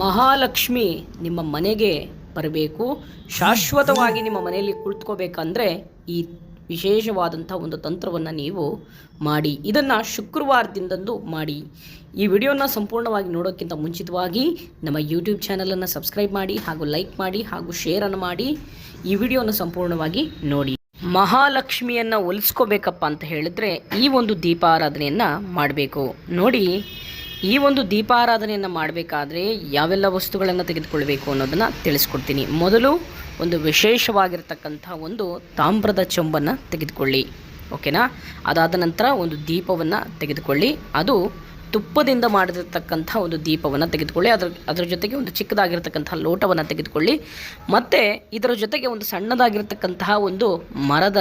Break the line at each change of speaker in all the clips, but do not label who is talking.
ಮಹಾಲಕ್ಷ್ಮಿ ನಿಮ್ಮ ಮನೆಗೆ ಬರಬೇಕು. ಶಾಶ್ವತವಾಗಿ ನಿಮ್ಮ ಮನೆಯಲ್ಲಿ ಕುಳಿತುಕೋಬೇಕಂದ್ರೆ ಈ ವಿಶೇಷವಾದಂಥ ಒಂದು ತಂತ್ರವನ್ನು ನೀವು ಮಾಡಿ. ಇದನ್ನು ಶುಕ್ರವಾರದಿಂದಂದು ಮಾಡಿ. ಈ ವಿಡಿಯೋನ ಸಂಪೂರ್ಣವಾಗಿ ನೋಡೋಕ್ಕಿಂತ ಮುಂಚಿತವಾಗಿ ನಮ್ಮ ಯೂಟ್ಯೂಬ್ ಚಾನಲನ್ನು ಸಬ್ಸ್ಕ್ರೈಬ್ ಮಾಡಿ ಹಾಗೂ ಲೈಕ್ ಮಾಡಿ ಹಾಗೂ ಶೇರನ್ನು ಮಾಡಿ ಈ ವಿಡಿಯೋನ ಸಂಪೂರ್ಣವಾಗಿ ನೋಡಿ. ಮಹಾಲಕ್ಷ್ಮಿಯನ್ನು ಒಲಿಸ್ಕೋಬೇಕಪ್ಪ ಅಂತ ಹೇಳಿದ್ರೆ ಈ ಒಂದು ದೀಪಾರಾಧನೆಯನ್ನು ಮಾಡಬೇಕು. ನೋಡಿ ಈ ಒಂದು ದೀಪಾರಾಧನೆಯನ್ನು ಮಾಡಬೇಕಾದ್ರೆ ಯಾವೆಲ್ಲ ವಸ್ತುಗಳನ್ನು ತೆಗೆದುಕೊಳ್ಬೇಕು ಅನ್ನೋದನ್ನು ತಿಳಿಸ್ಕೊಡ್ತೀನಿ. ಮೊದಲು ಒಂದು ವಿಶೇಷವಾಗಿರ್ತಕ್ಕಂಥ ಒಂದು ತಾಮ್ರದ ಚೊಂಬನ್ನು ತೆಗೆದುಕೊಳ್ಳಿ. ಓಕೆನಾ? ಅದಾದ ನಂತರ ಒಂದು ದೀಪವನ್ನು ತೆಗೆದುಕೊಳ್ಳಿ. ಅದು ತುಪ್ಪದಿಂದ ಮಾಡಿರ್ತಕ್ಕಂಥ ಒಂದು ದೀಪವನ್ನು ತೆಗೆದುಕೊಳ್ಳಿ. ಅದರ ಅದರ ಜೊತೆಗೆ ಒಂದು ಚಿಕ್ಕದಾಗಿರ್ತಕ್ಕಂಥ ಲೋಟವನ್ನು ತೆಗೆದುಕೊಳ್ಳಿ. ಮತ್ತು ಇದರ ಜೊತೆಗೆ ಒಂದು ಸಣ್ಣದಾಗಿರ್ತಕ್ಕಂತಹ ಒಂದು ಮರದ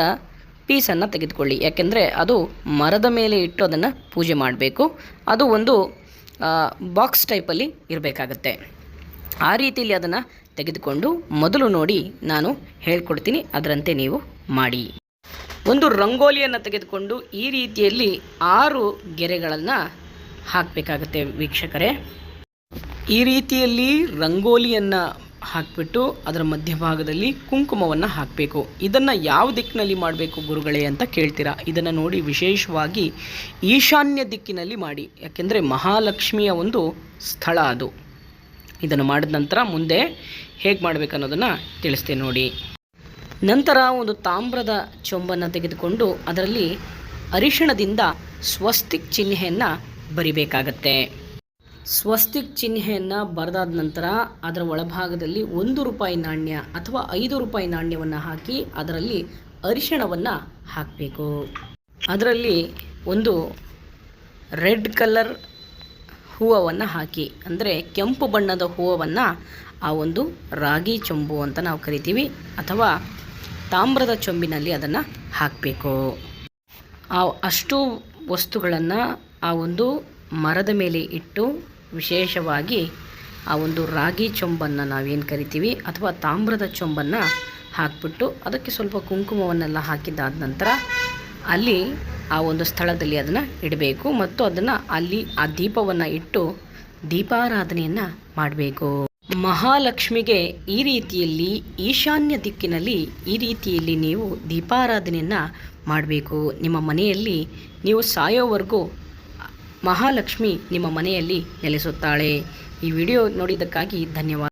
ಪೀಸನ್ನು ತೆಗೆದುಕೊಳ್ಳಿ. ಯಾಕೆಂದರೆ ಅದು ಮರದ ಮೇಲೆ ಇಟ್ಟು ಅದನ್ನು ಪೂಜೆ ಮಾಡಬೇಕು. ಅದು ಒಂದು ಬಾಕ್ಸ್ ಟೈಪಲ್ಲಿ ಇರಬೇಕಾಗತ್ತೆ. ಆ ರೀತಿಯಲ್ಲಿ ಅದನ್ನು ತೆಗೆದುಕೊಂಡು ಮೊದಲು ನೋಡಿ ನಾನು ಹೇಳ್ಕೊಡ್ತೀನಿ, ಅದರಂತೆ ನೀವು ಮಾಡಿ. ಒಂದು ರಂಗೋಲಿಯನ್ನು ತೆಗೆದುಕೊಂಡು ಈ ರೀತಿಯಲ್ಲಿ ಆರು ಗೆರೆಗಳನ್ನು ಹಾಕಬೇಕಾಗತ್ತೆ ವೀಕ್ಷಕರೇ. ಈ ರೀತಿಯಲ್ಲಿ ರಂಗೋಲಿಯನ್ನು ಹಾಕಿಬಿಟ್ಟು ಅದರ ಮಧ್ಯಭಾಗದಲ್ಲಿ ಕುಂಕುಮವನ್ನು ಹಾಕಬೇಕು. ಇದನ್ನು ಯಾವ ದಿಕ್ಕಿನಲ್ಲಿ ಮಾಡಬೇಕು ಗುರುಗಳೇ ಅಂತ ಕೇಳ್ತೀರಾ? ಇದನ್ನು ನೋಡಿ ವಿಶೇಷವಾಗಿ ಈಶಾನ್ಯ ದಿಕ್ಕಿನಲ್ಲಿ ಮಾಡಿ. ಯಾಕೆಂದರೆ ಮಹಾಲಕ್ಷ್ಮಿಯ ಒಂದು ಸ್ಥಳ ಅದು. ಇದನ್ನು ಮಾಡಿದ ನಂತರ ಮುಂದೆ ಹೇಗೆ ಮಾಡಬೇಕು ಅನ್ನೋದನ್ನು ತಿಳಿಸ್ತೇನೆ ನೋಡಿ. ನಂತರ ಒಂದು ತಾಮ್ರದ ಚೊಂಬನ್ನು ತೆಗೆದುಕೊಂಡು ಅದರಲ್ಲಿ ಅರಿಶಿಣದಿಂದ ಸ್ವಸ್ತಿಕ್ ಚಿಹ್ನೆಯನ್ನು ಬರಿಬೇಕಾಗತ್ತೆ. ಸ್ವಸ್ತಿಕ್ ಚಿಹ್ನೆಯನ್ನು ಬರೆದಾದ ನಂತರ ಅದರ ಒಳಭಾಗದಲ್ಲಿ ಒಂದು ರೂಪಾಯಿ ನಾಣ್ಯ ಅಥವಾ ಐದು ರೂಪಾಯಿ ನಾಣ್ಯವನ್ನು ಹಾಕಿ ಅದರಲ್ಲಿ ಅರಿಶಿಣವನ್ನು ಹಾಕಬೇಕು. ಅದರಲ್ಲಿ ಒಂದು ರೆಡ್ ಕಲರ್ ಹೂವನ್ನು ಹಾಕಿ, ಅಂದರೆ ಕೆಂಪು ಬಣ್ಣದ ಹೂವನ್ನು ಆ ಒಂದು ರಾಗಿ ಚೊಂಬು ಅಂತ ನಾವು ಕರಿತೀವಿ, ಅಥವಾ ತಾಮ್ರದ ಚೊಂಬಿನಲ್ಲಿ ಅದನ್ನು ಹಾಕಬೇಕು. ಆ ಅಷ್ಟು ವಸ್ತುಗಳನ್ನು ಆ ಒಂದು ಮರದ ಮೇಲೆ ಇಟ್ಟು ವಿಶೇಷವಾಗಿ ಆ ಒಂದು ರಾಗಿ ಚೊಂಬನ್ನು ನಾವೇನು ಕರಿತೀವಿ ಅಥವಾ ತಾಮ್ರದ ಚೊಂಬನ್ನು ಹಾಕಿಬಿಟ್ಟು ಅದಕ್ಕೆ ಸ್ವಲ್ಪ ಕುಂಕುಮವನ್ನೆಲ್ಲ ಹಾಕಿದ್ದಾದ ನಂತರ ಅಲ್ಲಿ ಆ ಒಂದು ಸ್ಥಳದಲ್ಲಿ ಅದನ್ನು ಇಡಬೇಕು ಮತ್ತು ಅದನ್ನು ಅಲ್ಲಿ ಆ ದೀಪವನ್ನು ಇಟ್ಟು ದೀಪಾರಾಧನೆಯನ್ನು ಮಾಡಬೇಕು. ಮಹಾಲಕ್ಷ್ಮಿಗೆ ಈ ರೀತಿಯಲ್ಲಿ ಈಶಾನ್ಯ ದಿಕ್ಕಿನಲ್ಲಿ ಈ ರೀತಿಯಲ್ಲಿ ನೀವು ದೀಪಾರಾಧನೆಯನ್ನು ಮಾಡಬೇಕು. ನಿಮ್ಮ ಮನೆಯಲ್ಲಿ ನೀವು ಸಾಯೋವರೆಗೂ ಮಹಾಲಕ್ಷ್ಮಿ ನಿಮ್ಮ ಮನೆಯಲ್ಲಿ ನೆಲೆಸುತ್ತಾಳೆ. ಈ ವಿಡಿಯೋ ನೋಡಿದ್ದಕ್ಕಾಗಿ ಧನ್ಯವಾದ.